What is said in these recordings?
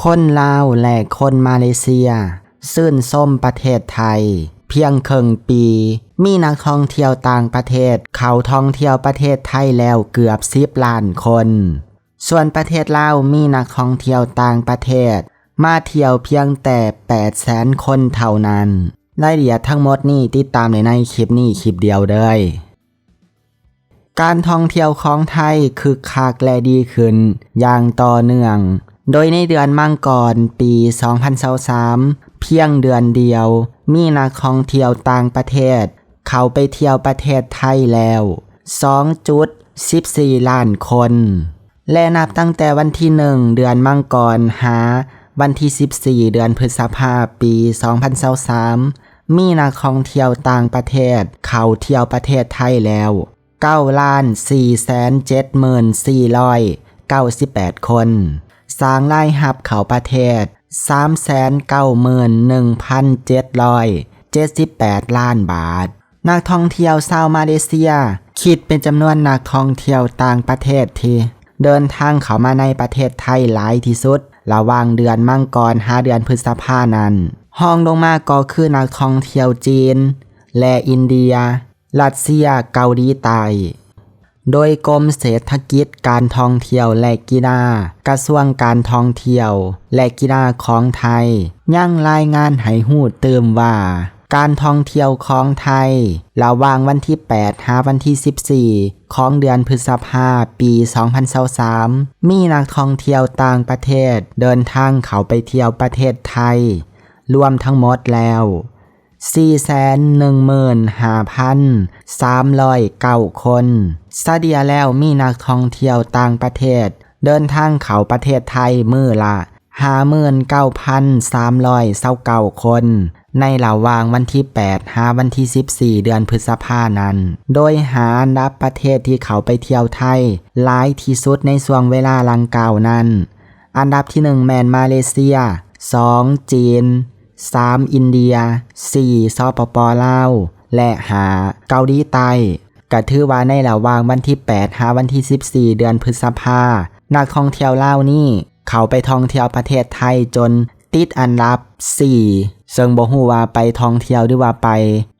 คนลาวและคนมาเลเซีย ซื่นส้มประเทศไทย เพียงครึ่งปี มีนักท่องเที่ยวต่างประเทศ เข้าท่องเที่ยวประเทศไทยแล้วเกือบ10ล้านคน ส่วนประเทศลาวมีนักท่องเที่ยวต่างประเทศ มาเที่ยวเพียงแต่8แสนคนเท่านั้นรายละเอียดทั้งหมดนี่ติดตามในในคลิปนี้คลิปเดียวเลยการท่องเที่ยวของไทยคึกคักและดีขึ้น อย่างต่อเนื่อง โดยในเดือนมังกรปี 2023เพียงเดือนเดียว มีนักท่องเที่ยวต่างประเทศ เข้าไปเที่ยวประเทศไทยแล้ว 2.14 ล้านคน และนับตั้งแต่วันที่ 1 เดือนมังกรหา วันที่ 14 เดือนพฤษภาปี 2023มีนักท่องเที่ยวต่างประเทศ เข้าเที่ยวประเทศไทยแล้ว9ล้าน4แสน74,498 คน สร้างรายหับเข้าประเทศ 391,778 ล้านบาท นักท่องเที่ยวชาวมาเลเซีย คิดเป็นจำนวนนักท่องเที่ยวต่างประเทศที่ เดินทางเข้ามาในประเทศไทยหลายที่สุด ระหว่างเดือนมังกรหาเดือนพฤษภานั้นห้องลงมาก็คือนักท่องเที่ยวจีน และอินเดีย รัสเซียเกาหลีใต้ โดยกรมเศรษฐกิจการท่องเที่ยวและกีฬากระทรวงการท่องเที่ยวและกีฬาของไทยยังรายงานให้หูเติมว่า การท่องเที่ยวของไทยระหว่างวันที่ 8 หาวันที่ 14 ของเดือนพฤษภาปี 2023 มีนักท่องเที่ยวต่างประเทศเดินทางเข้าไปเที่ยวประเทศไทย รวมทั้งหมดแล้ว 415,309 คน ซาเดียแล้วมีนักท่องเที่ยวต่างประเทศ เดินทางเข้าประเทศไทยมือละ59,329 คน ในระหว่างวันที่ 8 หาวันที่ 14 เดือนพฤษภานั้น โดยหาอันดับประเทศที่เขาไปเที่ยวไทยหลายที่สุดในช่วงเวลาลังกล่าวนั้น อันดับที่ 1 แมนมาเลเซีย 2 จีน 3. อินเดีย 4. ซอปปอลาวและหาเกาหลีใต้ก็ถือว่าในระหว่างวันที่ 8 หาวันที่ 14 เดือนพฤษภานักท่องเที่ยวลาวนี่ เขาไปท่องเที่ยวประเทศไทยจนติดอันดับ 4 ซึ่งบ่ฮู้ว่าไปท่องเที่ยวหรือว่าไป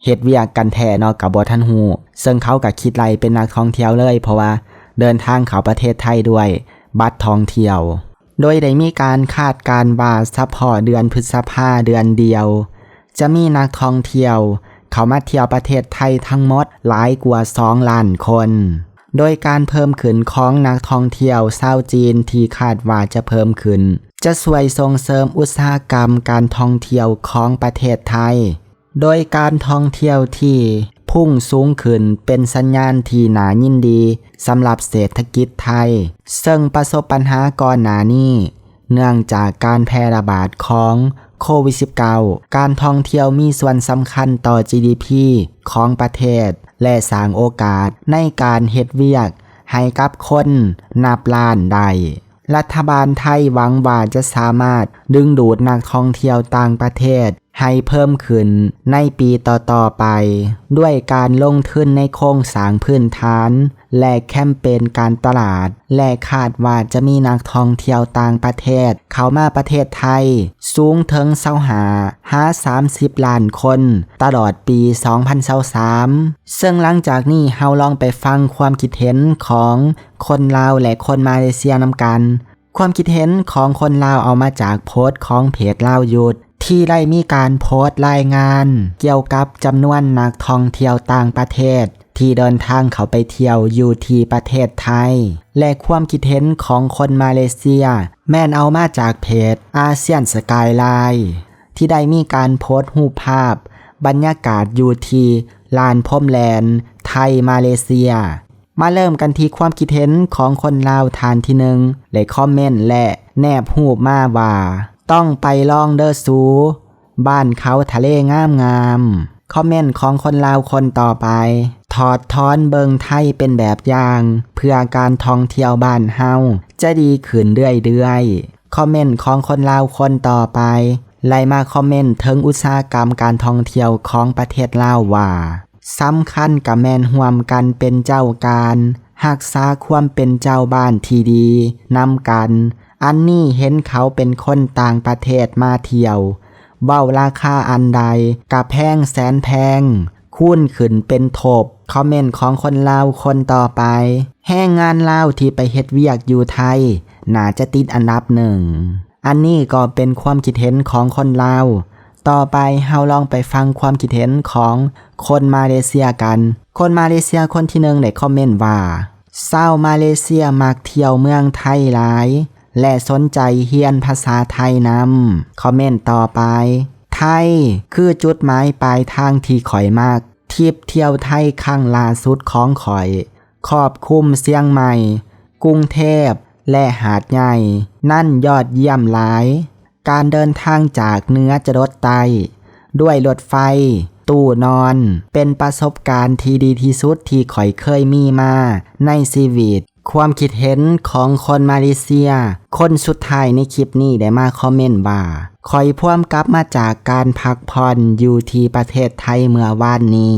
เฮ็ดเวียกกันแท้เนาะกับบ่ทันฮู้ซึ่งเขาก็คิดไล่เป็นนักท่องเที่ยวเลย เพราะว่าเดินทางเข้าประเทศไทยด้วย บัตรท่องเที่ยว โดยได้มีการคาดการว่าเฉพาะเดือนพฤษภาเดือนเดียว จะมีนักท่องเที่ยว เขามาเที่ยวประเทศไทยทั้งหมดหลายกว่า2ล้านคน โดยการเพิ่มขึ้นของนักท่องเที่ยวชาวจีนที่คาดว่าจะเพิ่มขึ้น จะช่วยส่งเสริมอุตสาหกรรมการท่องเที่ยวของประเทศไทย โดยการท่องเที่ยวที่ พุ่งสูงขึ้นเป็นสัญญาณที่น่ายินดีสำหรับเศรษฐกิจไทย ซึ่งประสบปัญหาก่อนหน้านี้ เนื่องจากการแพร่ระบาดของโควิด -19 การท่องเที่ยวมีส่วนสำคัญต่อ GDP ของประเทศ และสร้างโอกาสในการเฮ็ดเวียก ให้กับคนนับล้านได้รัฐบาลไทยหวังว่าจะสามารถดึงดูดนักท่องเที่ยวต่างประเทศ ให้เพิ่มขึ้นในปีต่อๆไป ด้วยการลงทุนในโครงสร้างพื้นฐาน และแคมเปญการตลาด และคาดว่าจะมีนักท่องเที่ยวต่างประเทศ เข้ามาประเทศไทย สูงถึงเศาหาหา30 ล้านคน ตลอดปี 2023ซึ่งหลังจากนี้เฮาลองไปฟังความคิดเห็นของคนลาวและคนมาเลเซียนำกันความคิดเห็นของคนลาวเอามาจากโพสต์ของเพจลาวยุด ที่ได้มีการโพสต์รายงาน เกี่ยวกับจำนวนนักท่องเที่ยวต่างประเทศ ที่เดินทางเขาไปเที่ยวอยู่ที่ประเทศไทย และความคิดเห็นของคนมาเลเซีย แม่นเอามาจากเพจอาเซียนสกายไลน์ที่ได้มีการโพสต์รูปภาพ บรรยากาศอยู่ที่ลานพรมแลนไทยมาเลเซีย มาเริ่มกันที่ความคิดเห็นของคนลาวทานที่หนึ่งเลยคอมเมนต์และแนบหูปมาว่า ต้องไปลองเดอร์ซูบ้านเขาทะเลงามงามคอมเมนต์ของคนลาวคนต่อไป ถอดทอนเบิงไทยเป็นแบบอย่าง เพื่อการท่องเที่ยวบ้านเฮาจะดีขึ้นเรื่อยๆคอมเมนต์ของคนลาวคนต่อไปไล่มาคอมเมนต์ถึงอุตสาหกรรมการท่องเที่ยวของประเทศลาวว่าสำคัญกับแมนห่วมกันเป็นเจ้าการหักษาความเป็นเจ้าบ้านที่ดีนำกัน อันนี้เห็นเขาเป็นคนต่างประเทศมาเที่ยวเว้าราคาอันใดกะแพงแสนแพง คูณขึ้นเป็นทบคอมเมนต์ของคนลาวคนต่อไป แห้งงานลาวที่ไปเฮ็ดเวียกอยู่ไทย น่าจะติดอันดับหนึ่ง อันนี้ก็เป็นความคิดเห็นของคนลาว ต่อไปเฮาลองไปฟังความคิดเห็นของคนมาเลเซียกัน คนมาเลเซียคนที่หนึ่งได้คอมเมนต์ว่าเศร้ามาเลเซียมักเที่ยวเมืองไทยหลาย และสนใจเฮียนภาษาไทยนำคอมเมนต์ต่อไป ไทยคือจุดหมายปลายทางที่ข่อยมากทิปเที่ยวไทยครั้งล่าสุดของข่อยครอบคลุมเสียงใหม่ กรุงเทพและหาดใหญ่ นั่นยอดเยี่ยมหลาย การเดินทางจากเนื้อจรดใต้ด้วยรถไฟ ตู้นอน เป็นประสบการณ์ที่ดีที่สุดที่ข่อยเคยมีมาในชีวิต ความคิดเห็นของคนมาเลเซีย คนสุดท้ายในคลิปนี้ได้มาคอมเมนต์ว่าข่อยพ่วมกลับมาจากการพักผ่อนอยู่ที่ประเทศไทยเมื่อวานนี้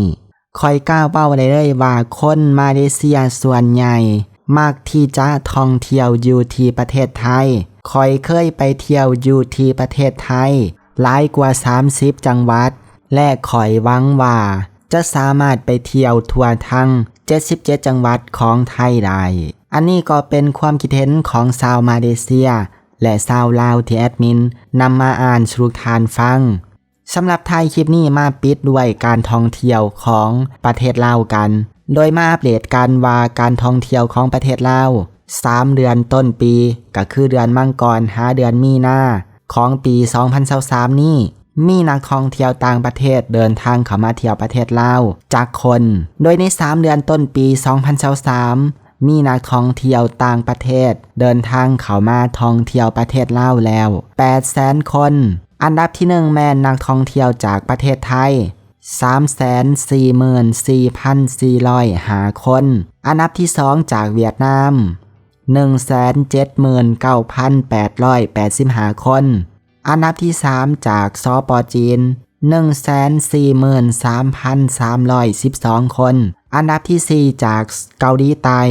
ข่อยกล้าวเป้าได้เลยว่าคนมาเลเซียส่วนใหญ่มักที่จะท่องเที่ยวอยู่ที่ประเทศไทยข่อยเคยไปเที่ยวอยู่ที่ประเทศไทย หลายกว่า 30 จังหวัด และข่อยหวังว่า จะสามารถไปเที่ยวทั่วทั้ง 77 จังหวัดของไทยได้ อันนี้ก็เป็นความคิดเห็นของชาวมาเลเซีย และชาวลาวที่แอดมินนำมาอ่านสรุปทานฟังสำหรับไทยคลิปนี้มาปิดด้วยการท่องเที่ยวของประเทศลาวกัน โดยมาอัปเดตกันว่าการท่องเที่ยวของประเทศลาว3เดือนต้นปี ก็คือเดือนมังกรหาเดือนมีนาของปี 2023 นี้ มีนักท่องเที่ยวต่างประเทศเดินทางเข้ามาเที่ยวประเทศลาวจากคน โดยใน 3 เดือนต้นปี 2023มีนักท่องเที่ยวต่างประเทศ เดินทางเข้ามาท่องเที่ยวประเทศลาวแล้ว800,000คน อันดับที่ 1 แม่นนักท่องเที่ยวจากประเทศไทย344,400หาคน อันดับที่ 2 จากเวียดนาม179,885 คน อันดับที่ 3 จากสปจีน 143,312 คน อันดับที่ 4 จากเกาหลีใต้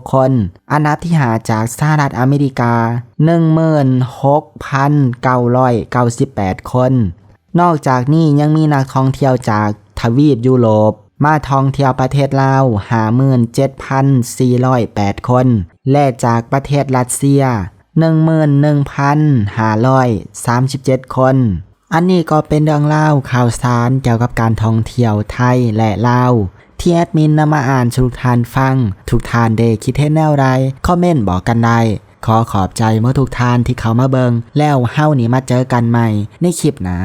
45,756 คน อันดับที่ 5 จากสหรัฐอเมริกา 16,998 คน นอกจากนี้ยังมีนักท่องเที่ยวจากทวีปยุโรปมาท่องเที่ยวประเทศลาว57,408 คน และจากประเทศรัสเซีย 11,537 คน อันนี้ก็เป็นเรื่องเล่าข่าวสารเกี่ยวกับการท่องเที่ยวไทยและลาวที่แอดมินนำมาอ่านทุกทานฟัง ทุกทานเดคิดเห็นแนวไรคอมเมนต์บอกกันได้ขอขอบใจเมื่อทุกทานที่เขามาเบิง แล้วเฮ้านี้มาเจอกันใหม่ในคลิปหนะ